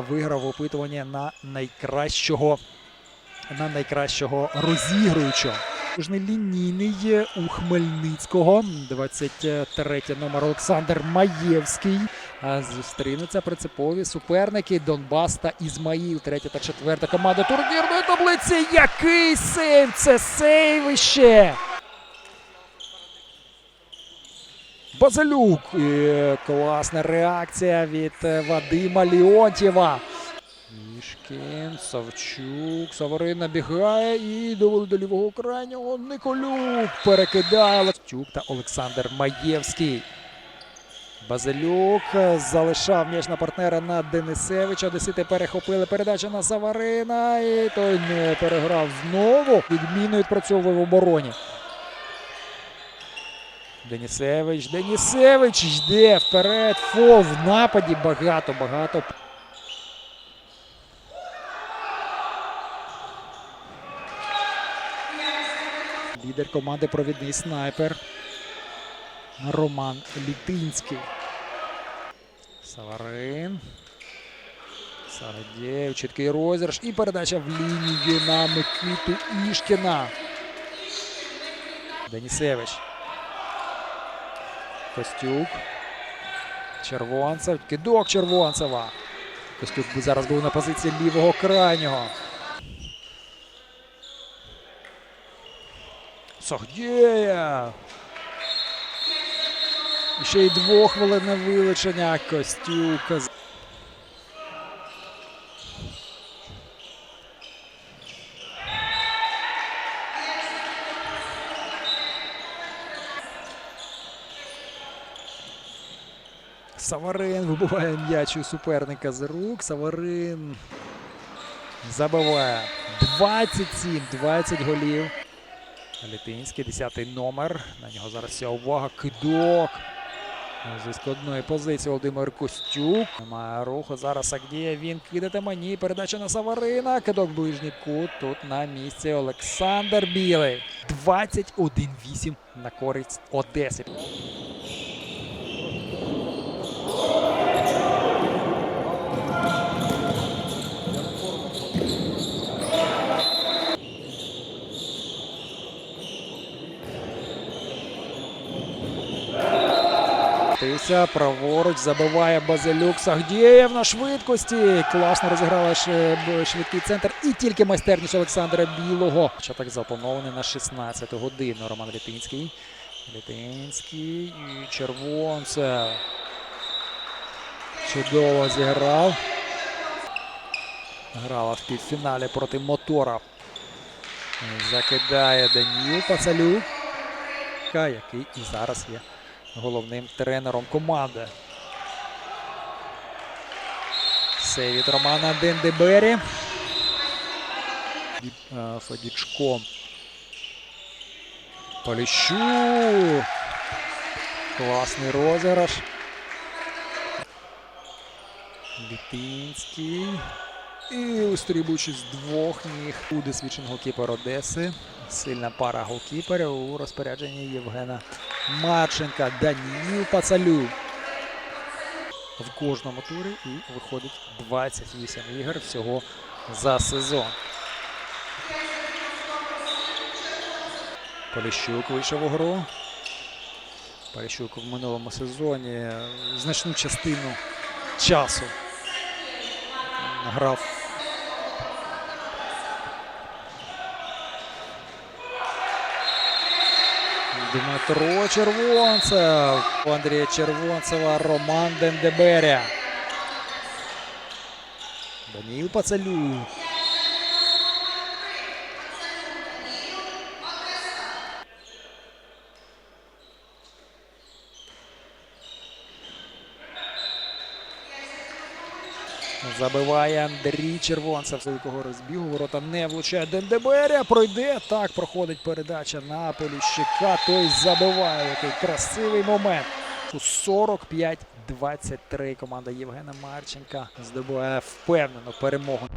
виграв опитування на найкращого на найкращого розігруючого. Кожний лінійний у Хмельницького. 23 номер Олександр Маєвський. Зустрінуться принципові суперники Донбас та Ізмаїл. Третя та четверта команда турнірної таблиці. Який сейв! Це сейвище! Базилюк. І класна реакція від е, Вадима Леонтьєва. Мішкін, Савчук, Саварин набігає і довели до лівого крайнього. Николюк перекидає Ластюк та Олександр Маєвський. Базилюк залишав м'яч на партнера на Денисевича. Одесити перехопили передачу на Саварина. І той не переграв знову. Відмінно відпрацьовує в обороні. Денісевич, Денісевич йде вперед. Фол в нападі. Багато, багато. Лідер команди провідний снайпер Роман Літинський. Саварин. Сарадєв, чіткий розіграш і передача в лінію на Микиту Ішкіна. Денісевич. Костюк. Червонцев. Кидок Червонцева. Костюк зараз був на позиції лівого крайнього. Сагдєєв. Ще й двохвилинне вилучення Костюка. Саварин вибиває м'яч суперника з рук. Саварин забиває 27, 20 голів. Літинський, 10-й номер. На нього зараз вся увага. Кидок. Зі складної позиції Володимир Костюк. Немає руху. Зараз Агдія. Він кидатиме. Ні. Передача на Саварина. Кидок ближній кут. Тут на місці Олександр Білий. 21-8 на користь Одеси. Тися праворуч забиває Базилюк Сагдєєв на швидкості. Класно розіграла швидкий центр. І тільки майстерність Олександра Білого. Початок запланований на 16 годину. Роман Літинський. Літинський і Червонцев. Чудово зіграв. Грала в півфіналі проти мотора. Закидає Даніл Пацалюк, який і зараз є головним тренером команди. Це від Романа Дендебері. Е, Федічко. Поліщук. Класний розіграш. Літинський. І устрібуючи з двох ніг у досвідчений голкіпер Одеси. Сильна пара голкіперів у розпорядженні Євгена Марченка. Даніл Пацалюк. В кожному турі і виходить 28 ігор всього за сезон. Поліщук вийшов у гру. Поліщук в минулому сезоні значну частину часу грав Дмитро Червонцев. У Андрія Червонцева Роман Дендеберя. Даніл Пацалюк. Забиває Андрій Червонцев з якого розбігу. Ворота не влучає Дендеберя. Пройде. Так проходить передача на Поліщика. Той забиває. Який красивий момент. У 45-23 команда Євгена Марченка здобуває впевнену перемогу.